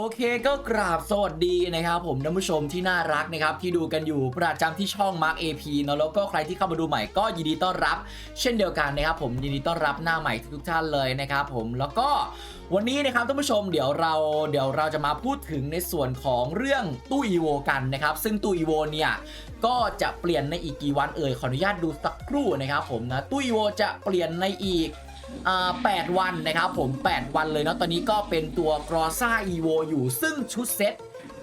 โอเคก็กราบสวัสดีนะครับผมท่านผู้ชมที่น่ารักนะครับที่ดูกันอยู่ประจำที่ช่อง Mark AP เนอะแล้วก็ใครที่เข้ามาดูใหม่ก็ยินดีต้อนรับ เช่นเดียวกันนะครับผมยินดีต้อนรับหน้าใหม่ทุกท่านเลยนะครับผมแล้วก็วันนี้นะครับท่านผู้ชมเดี๋ยวเราเดี๋ยวเราจะมาพูดถึงในส่วนของเรื่องตู้อีโวกันนะครับซึ่งตู้อีโวเนี่ยก็จะเปลี่ยนในอีกกี่วันเอ่ยขออนุญาตดูสักครู่นะครับผมนะตู้อีโวจะเปลี่ยนในอีก 8 วันนะครับผม 8 วันเลยเนาะตอนนี้ก็เป็นตัวกรอซ่า EVO อยู่ซึ่งชุดเซต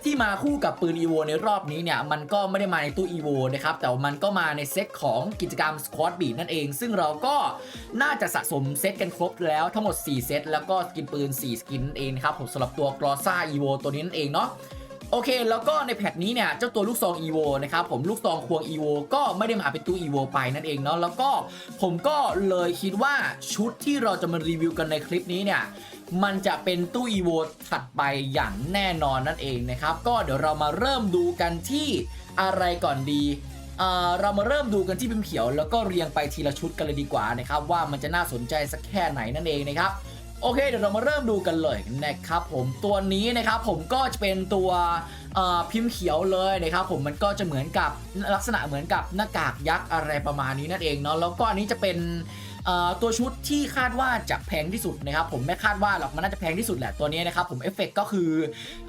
ที่มาคู่กับปืน EVO ในรอบนี้เนี่ย มันก็ไม่ได้มาในตู้ EVO นะครับ แต่ว่ามันก็มาในเซตของกิจกรรม Squad b e a นั่นเอง ซึ่งเราก็น่าจะสะสมเซตกันครบแล้วทั้งหมด 4 เซตแล้วก็สกินปืน 4 สกินนั่นเองครับผมสำหรับตัวกรอซ่า EVO ตัวนี้นั่นเองเนาะ โอเค แล้วก็ในแพทนี้เนี่ยเจ้าตัวลูกซอง EVO นะครับผมลูกซองควง EVO ก็ไม่ได้มาเป็นตู้ EVO ไปนั่นเองเนาะแล้วก็ผมก็เลยคิดว่าชุดที่เราจะมารีวิวกันในคลิปนี้เนี่ยมันจะเป็นตู้ EVO ถัดไปอย่างแน่นอนนั่นเองนะครับ ก็เดี๋ยวเรามาเริ่มดูกันที่อะไรก่อนดีเรามาเริ่มดูกันที่พิมพ์เขียว แล้วก็เรียงไปทีละชุดกันเลยดีกว่านะครับว่ามันจะน่าสนใจสักแค่ไหนนั่นเองนะครับ โอเคเดี๋ยวเรามาเริ่มดูกันเลยนะครับผมตัวนี้นะครับผมก็จะเป็นตัวพิมพ์เขียวเลยนะครับผมมันก็จะเหมือนกับลักษณะเหมือนกับหน้ากากยักษ์อะไรประมาณนี้นั่นเองเนาะแล้วก็อันนี้จะเป็น ตัวชุดที่คาดว่าจะแพงที่สุดนะครับผมไม่คาดว่าหรอกมันน่าจะแพงที่สุดแหละตัวนี้นะครับผมเอฟเฟกก็คือ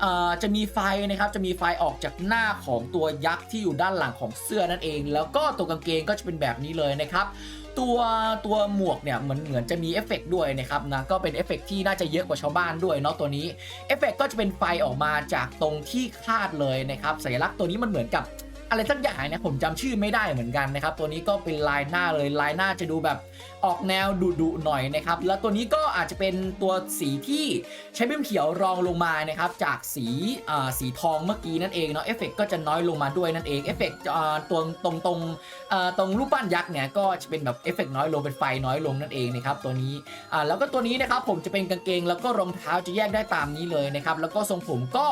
อจะมีไฟนะครับจะมีไฟออกจากหน้าของตัวยักษ์ที่อยู่ด้านหลังของเสื้อนั่นเอง แล้วก็ตัวกางเกงก็จะเป็นแบบนี้เลยนะครับตัวตัวหมวกเนี่ยเหมือนเหมือนจะมีเอฟเฟกต์ด้วยนะครับนะก็เป็นเอฟเฟกต์ที่น่าจะเยอะกว่าชาวบ้านด้วยเนาะตัวนี้เอฟเฟกต์ก็จะเป็นไฟออกมาจากตรงที่คาดเลยนะครับสัญลักษณ์ตัวนี้มันเหมือนกับ อะไรสักอย่างเนี่ยผมจำชื่อไม่ได้เหมือนกันนะครับ ตัวนี้ก็เป็นลายหน้าเลยลายหน้าจะดูแบบออกแนวดุดุหน่อยนะครับ แล้วตัวนี้ก็อาจจะเป็นตัวสีที่ใช้เบิ้มเขียวรองลงมานะครับ จากสีอ่าสีทองเมื่อกี้นั่นเองเนาะเอฟเฟกต์ก็จะน้อยลงมาด้วยนั่นเองเอฟเฟกต์อ่าตัวตรงตรงอ่อตรงรูปปั้นยักษ์เนี่ยก็จะเป็นแบบเอฟเฟกต์น้อยลงเป็นไฟน้อยลงนั่นเองนะครับตัวนี้อ่าแล้วก็ตัวนี้นะครับผมจะเป็นกางเกงแล้วก็รองเท้าจะแยกได้ตามนี้เลยนะครับแล้วก็ทรงผมก็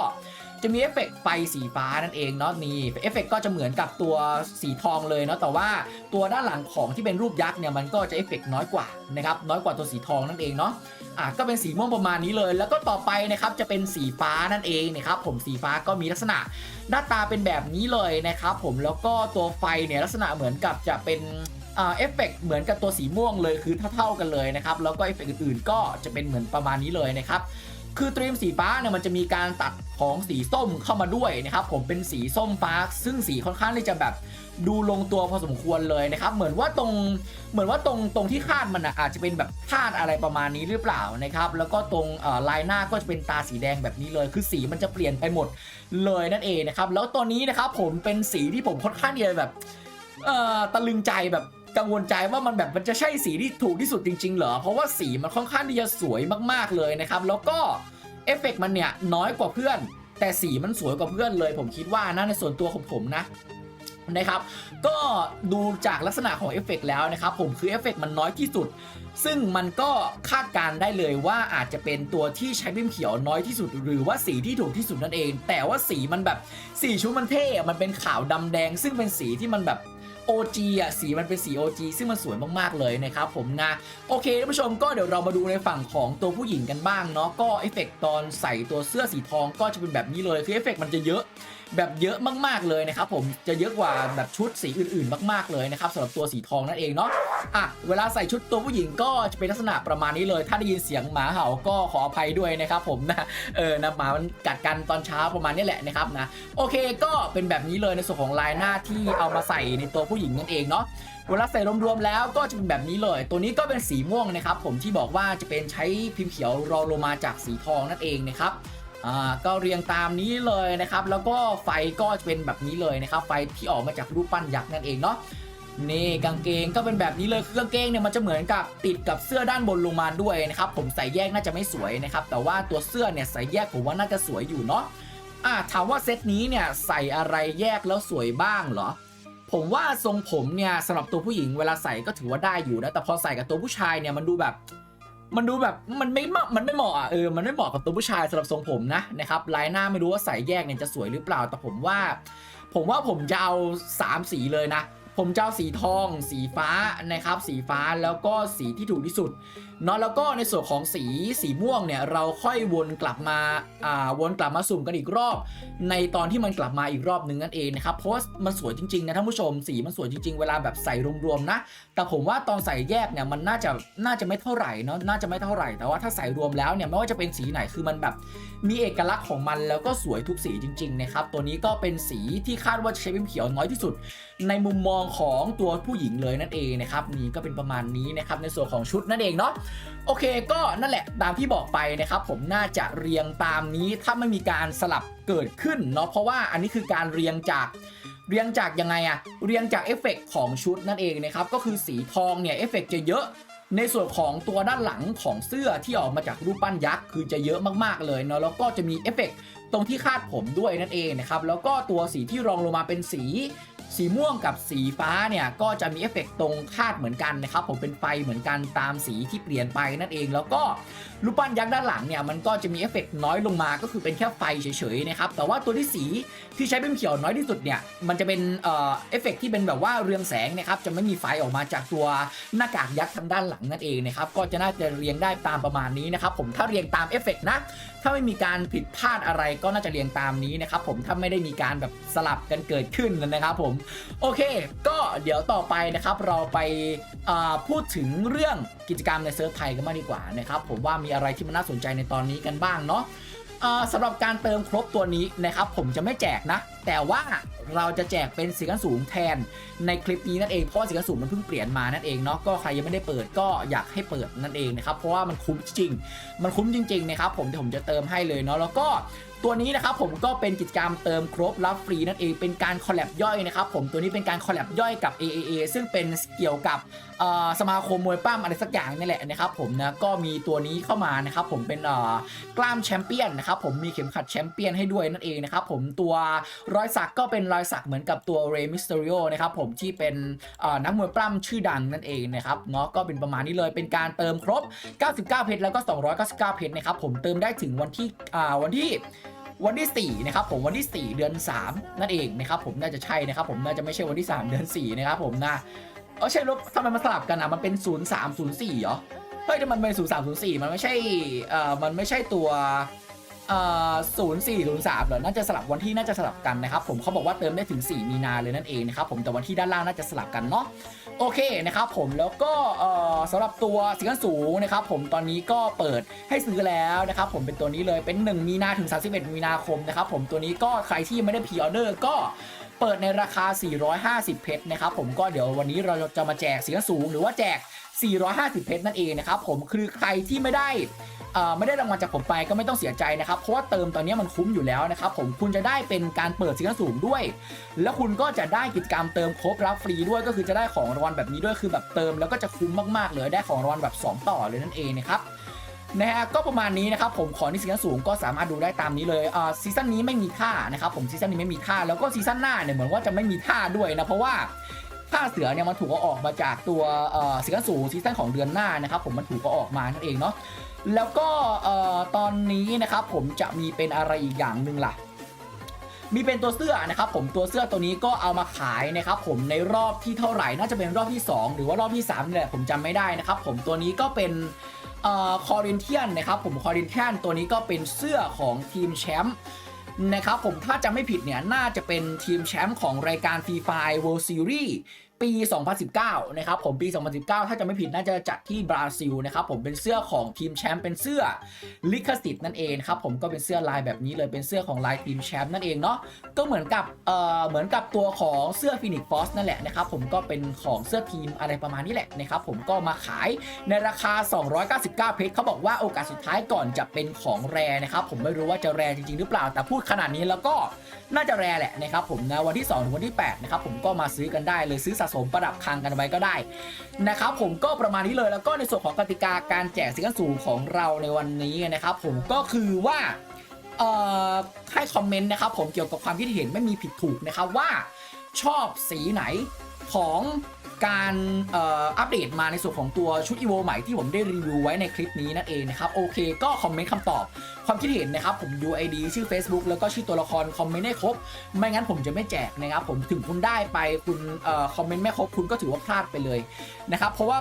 จะมีเอฟเฟกต์ไฟสีฟ้านั่นเองเนาะนี่เอฟเฟกต์ก็จะเหมือนกับตัวสีทองเลยเนาะแต่ว่าตัวด้านหลังของที่เป็นรูปยักษ์เนี่ยมันก็จะเอฟเฟกต์น้อยกว่านะครับน้อยกว่าตัวสีทองนั่นเองเนาะอะก็เป็นสีม่วงประมาณนี้เลย แล้วก็ต่อไปนะครับจะเป็นสีฟ้านั่นเองนะครับผมสีฟ้าก็มีลักษณะหน้าตาเป็นแบบนี้เลยนะครับผมแล้วก็ตัวไฟเนี่ยลักษณะเหมือนกับจะเป็นอ่าเอฟเฟกต์เหมือนกับตัวสีม่วงเลยคือเท่าๆกันเลยนะครับแล้วก็เอฟเฟกต์อื่นๆ ก็จะเป็นเหมือนประมาณนี้เลยนะครับ คือตรีมสีฟ้าเนี่ยมันจะมีการตัดของสีส้มเข้ามาด้วยนะครับผมเป็นสีส้มฟ้า ซึ่งสีค่อนข้างที่จะแบบดูลงตัวพอสมควรเลยนะครับ เหมือนว่าตรงเหมือนว่าตรงตรงที่คาดมันนะอาจจะเป็นแบบคาดอะไรประมาณนี้หรือเปล่านะครับ แล้วก็ตรงลายหน้าก็จะเป็นตาสีแดงแบบนี้เลย คือสีมันจะเปลี่ยนไปหมดเลยนั่นเองนะครับ แล้วตัวนี้นะครับผมเป็นสีที่ผมค่อนข้างที่จะแบบตะลึงใจแบบ กังวลใจว่ามันแบบมันจะใช่สีที่ถูกที่สุดจริง ๆ เหรอ เพราะว่าสีมันค่อนข้างที่จะสวยมากๆเลยนะครับ แล้วก็เอฟเฟกต์มันเนี่ยน้อยกว่าเพื่อน แต่สีมันสวยกว่าเพื่อนเลย ผมคิดว่านะในส่วนตัวของผมนะนะครับ ก็ดูจากลักษณะของเอฟเฟกต์แล้วนะครับ ผมคือเอฟเฟกต์มันน้อยที่สุด ซึ่งมันก็คาดการได้เลยว่าอาจจะเป็นตัวที่ใช้บิมเขียวน้อยที่สุด หรือว่าสีที่ถูกที่สุดนั่นเอง แต่ว่าสีมันแบบสีชุดมันเท่ มันเป็นขาวดำแดง ซึ่งเป็นสีที่มันแบบ OG อะสีมันเป็นสี OG ซึ่งมันสวยมากๆเลยนะครับผมนะโอเคท่านผู้ชมก็เดี๋ยวเรามาดูในฝั่งของตัวผู้หญิงกันบ้างเนาะก็เอฟเฟกต์ตอนใส่ตัวเสื้อสีทองก็จะเป็นแบบนี้เลยคือเอฟเฟกต์มันจะเยอะ แบบเยอะมากๆเลยนะครับผมจะเยอะกว่าแบบชุดสีอื่นๆ มากๆเลยนะครับสำหรับตัวสีทองนั่นเองเนาะอะเวลาใส่ชุดตัวผู้หญิงก็จะเป็นลักษณะประมาณนี้เลย ถ้าได้ยินเสียงหมาเห่าก็ขออภัยด้วยนะครับผมนะเออนะหมามันกัดกันตอนเช้าประมาณนี้แหละนะครับนะโอเคก็เป็นแบบนี้เลยในส่วนของลายหน้าที่เอามาใส่ในตัวผู้หญิงนั่นเองเนาะเวลาใส่รวมๆแล้วก็จะเป็นแบบนี้เลย ตัวนี้ก็เป็นสีม่วงนะครับผมที่บอกว่าจะเป็นใช้พิมพ์เขียวรอลงมาจากสีทองนั่นเองนะครับ อ่าก็เรียงตามนี้เลยนะครับ แล้วก็ไฟก็จะเป็นแบบนี้เลยนะครับ ไฟที่ออกมาจากรูปปั้นยักษ์นั่นเองเนาะนี่กางเกงก็เป็นแบบนี้เลยคือกางเกงเนี่ยมันจะเหมือนกับติดกับเสื้อด้านบนลงมาด้วยนะครับ ผมใส่แยกน่าจะไม่สวยนะครับ แต่ว่าตัวเสื้อเนี่ยใส่แยกผมว่าน่าจะสวยอยู่เนาะอ่าถามว่าเซตนี้เนี่ยใส่อะไรแยกแล้วสวยบ้างเหรอ ผมว่าทรงผมเนี่ยสำหรับตัวผู้หญิงเวลาใส่ก็ถือว่าได้อยู่นะแต่พอใส่กับตัวผู้ชายเนี่ยมันดูแบบ มันดูแบบมันไม่เหมาะมันไม่เหมาะอะเออมันไม่เหมาะกับตัวผู้ชายสำหรับทรงผมนะนะครับลายหน้าไม่รู้ว่าใส่แยกเนี่ยจะสวยหรือเปล่าแต่ผมว่า ผมว่าผมจะเอาสามสีเลยนะ ผมจะเอาสีทอง สีฟ้านะครับ สีฟ้าแล้วก็สีที่ถูกที่สุดเนาะแล้วก็ในส่วนของสีสีม่วงเนี่ยเราค่อยวนกลับมาอ่าวนกลับมาสุ่มกันอีกรอบ ในตอนที่มันกลับมาอีกรอบหนึ่งนั่นเองนะครับเพราะว่ามันสวยจริงๆนะท่านผู้ชม สีมันสวยจริง ๆ เวลาแบบใส่รวมๆนะ แต่ผมว่าตอนใส่แยกเนี่ยมันน่าจะน่าจะไม่เท่าไหร่เนาะน่าจะไม่เท่าไหร่แต่ว่าถ้าใส่รวมแล้วเนี่ยไม่ว่าจะเป็นสีไหนคือมันแบบมีเอกลักษณ์ของมันแล้วก็สวยทุกสีจริงๆนะครับตัวนี้ก็เป็นสีที่คาดว่าจะใช้เป็นเขียวน้อยที่สุด ในมุมมองของตัวผู้หญิงเลยนั่นเองนะครับนี่ก็เป็นประมาณนี้นะครับในส่วนของชุดนั่นเองเนาะโอเคก็นั่นแหละตามที่บอกไปนะครับผมน่าจะเรียงตามนี้ถ้าไม่มีการสลับเกิดขึ้นเนาะเพราะว่าอันนี้คือการเรียงจากเรียงจากยังไงอะเรียงจากเอฟเฟกต์ของชุดนั่นเองนะครับก็คือสีทองเนี่ยเอฟเฟกต์จะเยอะในส่วนของตัวด้านหลังของเสื้อที่ออกมาจากรูปปั้นยักษ์คือจะเยอะมากๆเลยเนาะแล้วก็จะมีเอฟเฟกต์ตรงที่คาดผมด้วยนั่นเองนะครับแล้วก็ตัวสีที่รองลงมาเป็นสี สีม่วงกับสีฟ้าเนี่ยก็จะมีเอฟเฟกต์ตรงคาดเหมือนกันนะครับผมเป็นไฟเหมือนกันตามสีที่เปลี่ยนไปนั่นเอง แล้วก็รูปปั้นยักษ์ด้านหลังเนี่ยมันก็จะมีเอฟเฟกต์น้อยลงมาก็คือเป็นแค่ไฟเฉยๆนะครับแต่ว่าตัวที่สีที่ใช้เป็นเขียวน้อยที่สุดเนี่ยมันจะเป็นเอ่อเอฟเฟกต์ที่เป็นแบบว่าเรืองแสงนะครับจะไม่มีไฟออกมาจากตัวหน้ากากยักษ์ทางด้านหลังนั่นเองนะครับก็จะน่าจะเรียงได้ตามประมาณนี้นะครับผมถ้าเรียงตามเอฟเฟกต์นะถ้าไม่มีการผิดพลาดอะไรก็น่าจะเรียงตามนี้นะครับผมถ้าไม่ได้มีการแบบสลับกันเกิดขึ้นนะครับผมโอเค ก็เดี๋ยวต่อไปนะครับเราไปาพูดถึงเรื่องกิจกรรมในเซิร์ฟไทยกันมากดีกว่านะครับผมว่ามีอะไรที่มันน่าสนใจในตอนนี้กันบ้างเนาะสำหรับการเติมครบตัวนี้นะครับผมจะไม่แจกนะ แต่ว่า เราจะแจกเป็นสีกันสูงแทนในคลิปนี้นั่นเองเพราะสีกันสูงมันเพิ่งเปลี่ยนมานั่นเองเนาะก็ใครยังไม่ได้เปิดก็อยากให้เปิดนั่นเองนะครับเพราะว่ามันคุ้มจริง มันคุ้มจริงๆนะครับผมเดี๋ยวผมจะเติมให้เลยเนาะแล้วก็ตัวนี้นะครับผมก็เป็นกิจกรรมเติมครบรับฟรีนั่นเองเป็นการคอลแลบย่อยนะครับผมตัวนี้เป็นการคอลแลบย่อยกับ AAA ซึ่งเป็นเกี่ยวกับสมาคมมวยปั้มอะไรสักอย่างนี่แหละนะครับผมนะก็มีตัวนี้เข้ามานะครับผมเป็นกล้ามแชมเปี้ยนนะครับผมมีเข็มขัดแชมเปี้ยนให้ด้วยนั่นเองนะครับผมตัวรอยสักก็เป็นรอยสักเหมือนกับตัวเรมิสเตอริโอนะครับผมที่เป็นนักมวยปล้ำชื่อดังนั่นเองนะครับเนาะก็เป็นประมาณนี้เลยเป็นการเติมครบ 99 เพชรแล้วก็ 299 เพชรนะครับผมเติมได้ถึงวันที่วันที่วันที่4นะครับผมวันที่ 4 เดือน 3 นั่นเองนะครับผมน่าจะใช่นะครับผมน่าจะไม่ใช่วันที่ 3 เดือน 4 นะครับผมนะเออใช่รถทำไมมันสลับกันอะมันเป็น 0304เหรอเฮ้ยแต่มันเป็น 0304 มันไม่ใช่เอ่อมันไม่ใช่ตัว เอ่อ0403เหรอ น่าจะสลับวันที่น่าจะสลับกันนะครับ ผมเขาบอกว่าเติมได้ถึง 4 มีนาเลยนั่นเองนะครับผมแต่วันที่ด้านล่างน่าจะสลับกันเนาะโอเคนะครับผมแล้วก็เอ่อสำหรับตัวสิงห์สูงนะครับผมตอนนี้ก็เปิดให้ซื้อแล้วนะครับผมเป็นตัวนี้เลยเป็น 1 มีนาถึง 31 มีนาคมนะครับผมตัวนี้ก็ใครที่ไม่ได้พรีออเดอร์ก็เปิดในราคา 450 เพชรนะครับผมก็เดี๋ยววันนี้เราจะมาแจกสิงห์สูงหรือว่าแจก 450 เพชรนั่นเองนะครับผมคือใครที่ไม่ได้ ไม่ได้รางวัลจากผมไปก็ไม่ต้องเสียใจนะครับ เพราะว่าเติมตอนนี้มันคุ้มอยู่แล้วนะครับผมคุณจะได้เป็นการเปิดสิงห์สูงด้วย แล้วคุณก็จะได้กิจกรรมเติมครบรับฟรีด้วยก็คือจะได้ของรางวัลแบบนี้ด้วยคือแบบเติมแล้วก็จะคุ้มมากๆเลยได้ของรางวัลแบบ 2 ต่อเลยนั่นเองนะครับนะฮะก็ประมาณนี้นะครับผมขอนิสิตสูงก็สามารถดูได้ตามนี้เลยอ่าซีซั่นนี้ไม่มีท่านะครับผมซีซั่นนี้ไม่มีท่าแล้วก็ซีซั่นหน้าเนี่ยเหมือนว่าจะไม่มีท่าด้วยนะเพราะว่าท่าเสือเนี่ยมันถูกเอาออกมาจากตัวเอ่อซีซั่นสูงซีซั่นของเดือนหน้านะครับผมมันถูกเอาออกมานั่นเองเนาะ แล้วก็ตอนนี้นะครับผมจะมีเป็นอะไรอีกอย่างหนึ่งล่ะมีเป็นตัวเสื้อนะครับผมตัวเสื้อตัวนี้ก็เอามาขายนะครับผมในรอบที่เท่าไหร่น่าจะเป็นรอบที่ 2 หรือว่ารอบที่3นี่แหละผมจำไม่ได้นะครับผมตัวนี้ก็เป็นคอรินเทียนนะครับผมคอรินเทียนตัวนี้ก็เป็นเสื้อของทีมแชมป์นะครับผมถ้าจำไม่ผิดเนี่ยน่าจะเป็นทีมแชมป์ของรายการฟรีไฟ World Series ปี 2019 นะครับผมปี 2019 ถ้าจะไม่ผิดน่าจะจัดที่บราซิลนะครับผมเป็นเสื้อของทีมแชมป์เป็นเสื้อลิขสิทธิ์นั่นเองครับผมก็เป็นเสื้อลายแบบนี้เลยเป็นเสื้อของลายทีมแชมป์นั่นเองเนาะก็เหมือนกับเอ่อเหมือนกับตัวของเสื้อฟินิกฟอสนั่นแหละนะครับผมก็เป็นของเสื้อทีมอะไรประมาณนี้แหละนะครับผมก็มาขายในราคา 299 เพชรเขาบอกว่าโอกาสสุดท้ายก่อนจะเป็นของแรนะครับผมไม่รู้ว่าจะแรจริงๆ หรือเปล่าแต่พูดขนาดนี้แล้วก็น่าจะแรแหละนะครับผมนะวันที่2ถึงวันที่8นะครับผมก็มาซื้อกันได้เลยซื้อสะสมประดับคังกันไว้ก็ได้นะครับผมก็ประมาณนี้เลยแล้วก็ในส่วนของกติกาการแจกสิงเกิลสูงของเราในวันนี้นะครับผมก็คือว่าเอ่อให้คอมเมนต์นะครับผมเกี่ยวกับความคิดเห็นไม่มีผิดถูกนะครับว่าชอบสีไหนของ การอัปเดตมาในส่วนของตัวชุดอีโวใหม่ที่ผมได้รีวิวไว้ในคลิปนี้นั่นเองนะครับโอเค ก็คอมเมนต์คำตอบ ความคิดเห็นนะครับผมดู ID ชื่อ Facebook แล้วก็ชื่อตัวละครคอมเมนต์ให้ครบ ไม่งั้นผมจะไม่แจกนะครับผมถึงคุณได้ไปคุณคอมเมนต์ไม่ครบคุณก็ถือว่าพลาดไปเลยนะครับเพราะว่า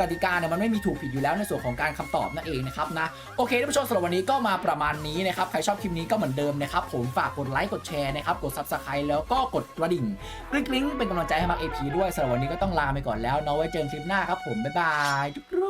กติกาเนี่ยมันไม่มีถูกผิดอยู่แล้วในส่วนของการคำตอบนั่นเองนะครับนะโอเคท่านผู้ชมสำหรับวันนี้ก็มาประมาณนี้นะครับใครชอบคลิปนี้ก็เหมือนเดิมนะครับผมฝากกดไลค์กดแชร์นะครับกด Subscribe แล้วก็กดกระดิ่งกริ๊งๆเป็นกำลังใจให้มากเอพีด้วยสำหรับวันนี้ก็ต้องลาไปก่อนแล้วเนาะไว้เจอกันคลิปหน้าครับผมบ๊ายบายจุ๊กรู